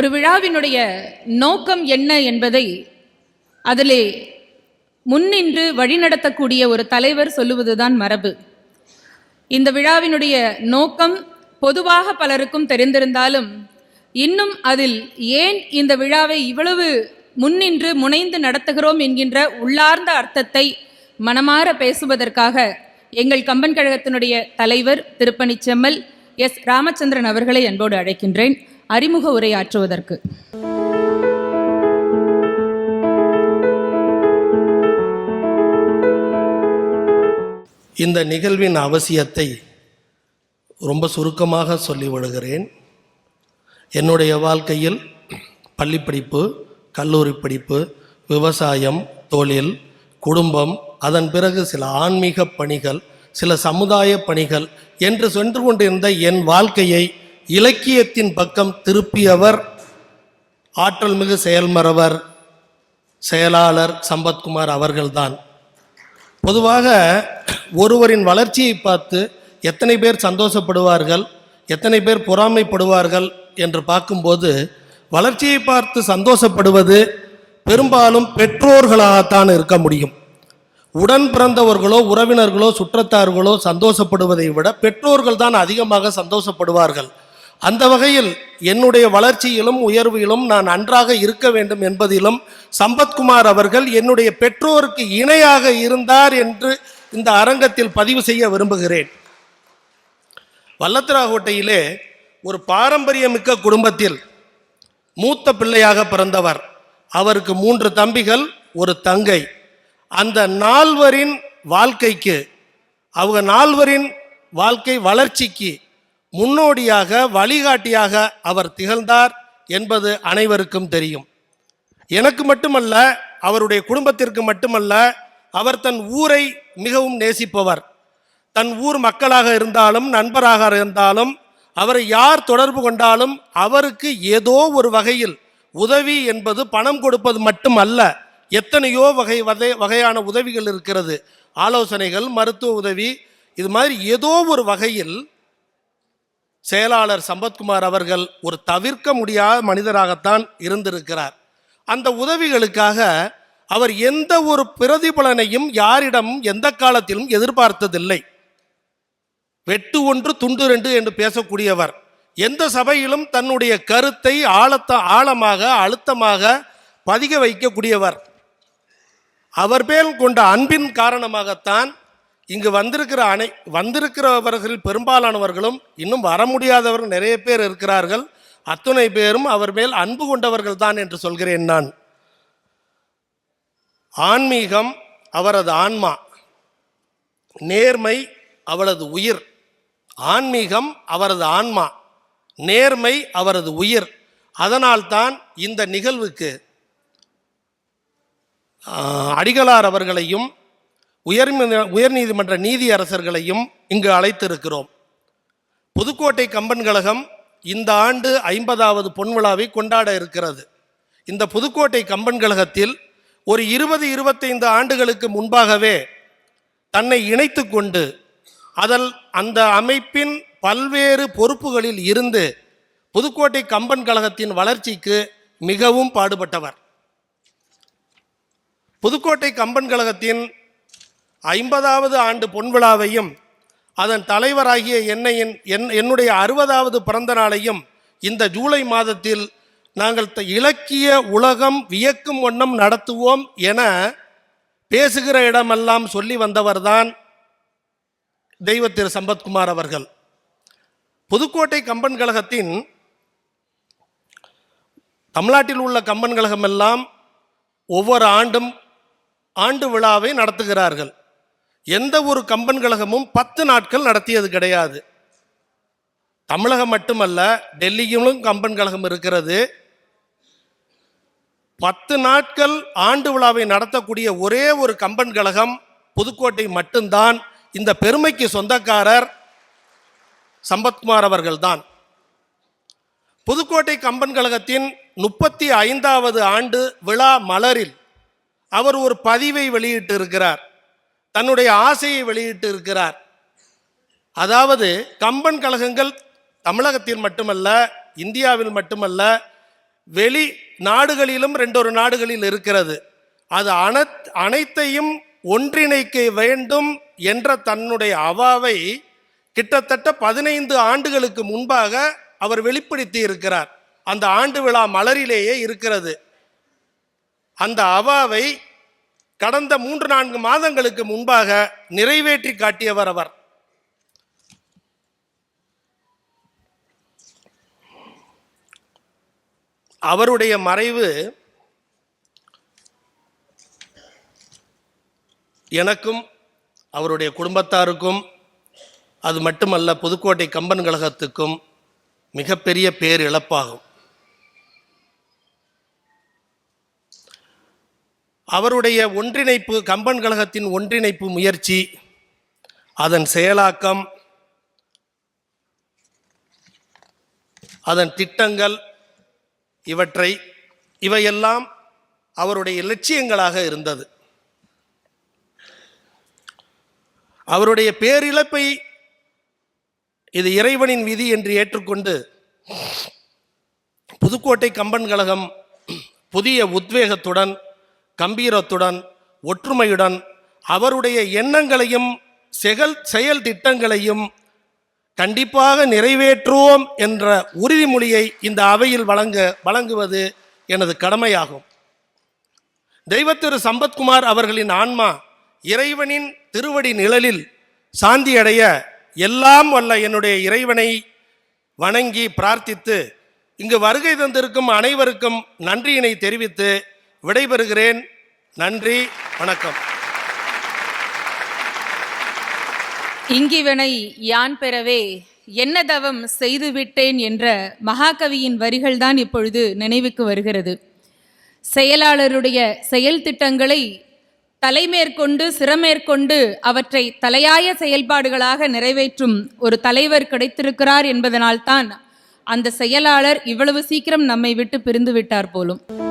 ஒரு விழாவினுடைய நோக்கம் என்ன என்பதை அதிலே முன்னின்று வழிநடத்தக்கூடிய ஒரு தலைவர் சொல்லுவதுதான் மரபு. இந்த விழாவினுடைய நோக்கம் பொதுவாக பலருக்கும் தெரிந்திருந்தாலும் இன்னும் அதில் ஏன் இந்த விழாவை இவ்வளவு முன்னின்று முனைந்து நடத்துகிறோம் என்கின்ற உள்ளார்ந்த அர்த்தத்தை மனமாற பேசுவதற்காக எங்கள் கம்பன் கழகத்தினுடைய தலைவர் திருப்பணி செம்மல் எஸ். ராமச்சந்திரன் அவர்களை அன்போடு அழைக்கின்றேன். அறிமுக உரையாற்றுவதற்கு. இந்த நிகழ்வின் அவசியத்தை ரொம்ப சுருக்கமாக சொல்லிவிடுகிறேன் என்னுடைய வாழ்க்கையில் பள்ளிப்படிப்பு கல்லூரி படிப்பு விவசாயம் தொழில் குடும்பம் அதன் பிறகு சில ஆன்மீக பணிகள் சில சமுதாய பணிகள் என்று சென்று கொண்டிருந்த என் வாழ்க்கையை இலக்கியத்தின் பக்கம் திருப்பியவர் ஆற்றல் மிகு செயல்மறவர் செயலாளர் சம்பத்குமார் அவர்கள்தான். பொதுவாக ஒருவரின் வளர்ச்சியை பார்த்து எத்தனை பேர் சந்தோஷப்படுவார்கள் எத்தனை பேர் பொறாமைப்படுவார்கள் என்று பார்க்கும்போது வளர்ச்சியை பார்த்து சந்தோஷப்படுவது பெரும்பாலும் பெற்றோர்களாகத்தான் இருக்க முடியும். உடன் பிறந்தவர்களோ உறவினர்களோ சுற்றத்தார்களோ சந்தோஷப்படுவதை விட பெற்றோர்கள் தான் அதிகமாக சந்தோஷப்படுவார்கள். அந்த வகையில் என்னுடைய வளர்ச்சியிலும் உயர்விலும் நான் நன்றாக இருக்க வேண்டும் என்பதிலும் சம்பத்குமார் அவர்கள் என்னுடைய பெற்றோருக்கு இணையாக இருந்தார் என்று இந்த அரங்கத்தில் பதிவு செய்ய விரும்புகிறேன். வல்லத்திராகோட்டையிலே ஒரு பாரம்பரியமிக்க குடும்பத்தில் மூத்த பிள்ளையாக பிறந்தவர். அவருக்கு மூன்று தம்பிகள் ஒரு தங்கை. அந்த நால்வரின் வாழ்க்கைக்கு அவங்க நால்வரின் வாழ்க்கை வளர்ச்சிக்கு முன்னோடியாக வழிகாட்டியாக அவர் திகழ்ந்தார் என்பது அனைவருக்கும் தெரியும். எனக்கு மட்டுமல்ல அவருடைய குடும்பத்திற்கு மட்டுமல்ல அவர் தன் ஊரை மிகவும் நேசிப்பவர். தன் ஊர் மக்களாக இருந்தாலும் நண்பராக இருந்தாலும் அவரை யார் தொடர்பு கொண்டாலும் அவருக்கு ஏதோ ஒரு வகையில் உதவி என்பது பணம் கொடுப்பது மட்டுமல்ல எத்தனையோ வகை வகை வகையான உதவிகள் இருக்கிறது. ஆலோசனைகள் மருத்துவ உதவி இது மாதிரி ஏதோ ஒரு வகையில் செயலாளர் சம்பத்குமார் அவர்கள் ஒரு தவிர்க்க முடியாத மனிதராகத்தான் இருந்திருக்கிறார். அந்த உதவிகளுக்காக அவர் எந்த ஒரு பிரதிபலனையும் யாரிடம் எந்த காலத்திலும் எதிர்பார்த்ததில்லை. வெட்டு ஒன்று துண்டு ரெண்டு என்று பேசக்கூடியவர். எந்த சபையிலும் தன்னுடைய கருத்தை ஆழத்த ஆழமாக அழுத்தமாக பதிக வைக்கக்கூடியவர். அவர் மேல் கொண்ட அன்பின் காரணமாகத்தான் இங்கு வந்திருக்கிற அனை வந்திருக்கிறவர்கள் பெரும்பாலானவர்களும் இன்னும் வர முடியாதவர்கள் நிறைய பேர் இருக்கிறார்கள். அத்துணை பேரும் அவர் மேல் அன்பு கொண்டவர்கள் தான் என்று சொல்கிறேன் நான். ஆன்மீகம் அவரது ஆன்மா நேர்மை அவளது உயிர். ஆன்மீகம் அவரது ஆன்மா நேர்மை அவரது உயிர். அதனால்தான் இந்த நிகழ்வுக்கு அடிகளார் அவர்களையும் உயர் உயர்நீதிமன்ற நீதியரசர்களையும் இங்கு அழைத்திருக்கிறோம். புதுக்கோட்டை கம்பன் கழகம் இந்த ஆண்டு ஐம்பதாவது பொன்விழாவை கொண்டாட இருக்கிறது. இந்த புதுக்கோட்டை கம்பன் கழகத்தில் ஒரு இருபது இருபத்தைந்து ஆண்டுகளுக்கு முன்பாகவே தன்னை இணைத்து கொண்டு அதில் அந்த அமைப்பின் பல்வேறு பொறுப்புகளில் இருந்து புதுக்கோட்டை கம்பன் கழகத்தின் வளர்ச்சிக்கு மிகவும் பாடுபட்டவர். புதுக்கோட்டை கம்பன் கழகத்தின் ஐம்பதாவது ஆண்டு பொன்விழாவையும் அதன் தலைவராகிய என்னையின் என் என்னுடைய அறுபதாவது பிறந்த நாளையும் இந்த ஜூலை மாதத்தில் நாங்கள் த- இலக்கிய உலகம் வியக்கும் வண்ணம் நடத்துவோம் என பேசுகிற இடமெல்லாம் சொல்லி வந்தவர்தான் தெய்வ திரு சம்பத்குமார் அவர்கள். புதுக்கோட்டை கம்பன் கழகத்தின் தமிழ்நாட்டில் உள்ள கம்பன் கழகம் எல்லாம் ஒவ்வொரு ஆண்டும் ஆண்டு விழாவை நடத்துகிறார்கள். எந்த ஒரு கம்பன் கழகமும் பத்து நாட்கள் நடத்தியது கிடையாது. தமிழகம் மட்டுமல்ல டெல்லியிலும் கம்பன் கழகம் இருக்கிறது. பத்து நாட்கள் ஆண்டு விழாவை நடத்தக்கூடிய ஒரே ஒரு கம்பன் கழகம் புதுக்கோட்டை மட்டும்தான். இந்த பெருமைக்கு சொந்தக்காரர் சம்பத்குமார் அவர்கள்தான். புதுக்கோட்டை கம்பன் கழகத்தின் முப்பத்தி ஐந்தாவது ஆண்டு விழா மலரில் அவர் ஒரு பதிவை வெளியிட்டு இருக்கிறார் தன்னுடைய ஆசையை வெளியிட்டு இருக்கிறார் அதாவது கம்பன் கழகங்கள் தமிழகத்தில் மட்டுமல்ல இந்தியாவில் மட்டுமல்ல வெளி நாடுகளிலும் ரெண்டொரு நாடுகளில் இருக்கிறது. அது அனத் அனைத்தையும் ஒன்றிணைக்க வேண்டும் என்ற தன்னுடைய அவாவை கிட்டத்தட்ட பதினைந்து ஆண்டுகளுக்கு முன்பாக அவர் வெளிப்படுத்தி இருக்கிறார் அந்த ஆண்டு விழா மலரிலேயே இருக்கிறது. அந்த அவாவை கடந்த மூன்று நான்கு மாதங்களுக்கு முன்பாக நிறைவேற்றி காட்டியவர் அவர். அவருடைய மறைவு எனக்கும் அவருடைய குடும்பத்தாருக்கும் அது மட்டுமல்ல புதுக்கோட்டை கம்பன் கழகத்துக்கும் மிகப்பெரிய பேரிழப்பாகும். அவருடைய ஒன்றிணைப்பு கம்பன் கழகத்தின் ஒன்றிணைப்பு முயற்சி அதன் செயலாக்கம் அதன் திட்டங்கள் இவற்றை இவையெல்லாம் அவருடைய லட்சியங்களாக இருந்தது. அவருடைய பேரிழப்பை இது இறைவனின் விதி என்று ஏற்றுக்கொண்டு புதுக்கோட்டை கம்பன் கழகம் புதிய உத்வேகத்துடன் கம்பீரத்துடன் ஒற்றுமையுடன் அவருடைய எண்ணங்களையும் செயல் செயல் திட்டங்களையும் கண்டிப்பாக நிறைவேற்றுவோம் என்ற உறுதிமொழியை இந்த அவையில் வழங்க வழங்குவது எனது கடமையாகும். தெய்வத்திரு சம்பத்குமார் அவர்களின் ஆன்மா இறைவனின் திருவடி நிழலில் சாந்தியடைய எல்லாம் வல்ல என்னுடைய இறைவனை வணங்கி பிரார்த்தித்து இங்கு வருகை தந்திருக்கும் அனைவருக்கும் நன்றியினை தெரிவித்து விடைபெறுகிறேன். நன்றி வணக்கம். இங்கிவனை யான் பெறவே என்ன தவம் செய்துவிட்டேன் என்ற மகாகவியின் வரிகள்தான் இப்பொழுது நினைவுக்கு வருகிறது. செயலாளருடைய செயல் திட்டங்களை தலைமேற்கொண்டு சிறமேற்கொண்டு அவற்றை தலையாய செயல்பாடுகளாக நிறைவேற்றும் ஒரு தலைவர் கிடைத்திருக்கிறார் என்பதனால்தான் அந்த செயலாளர் இவ்வளவு சீக்கிரம் நம்மை விட்டு பிரிந்து விட்டார் போலும்.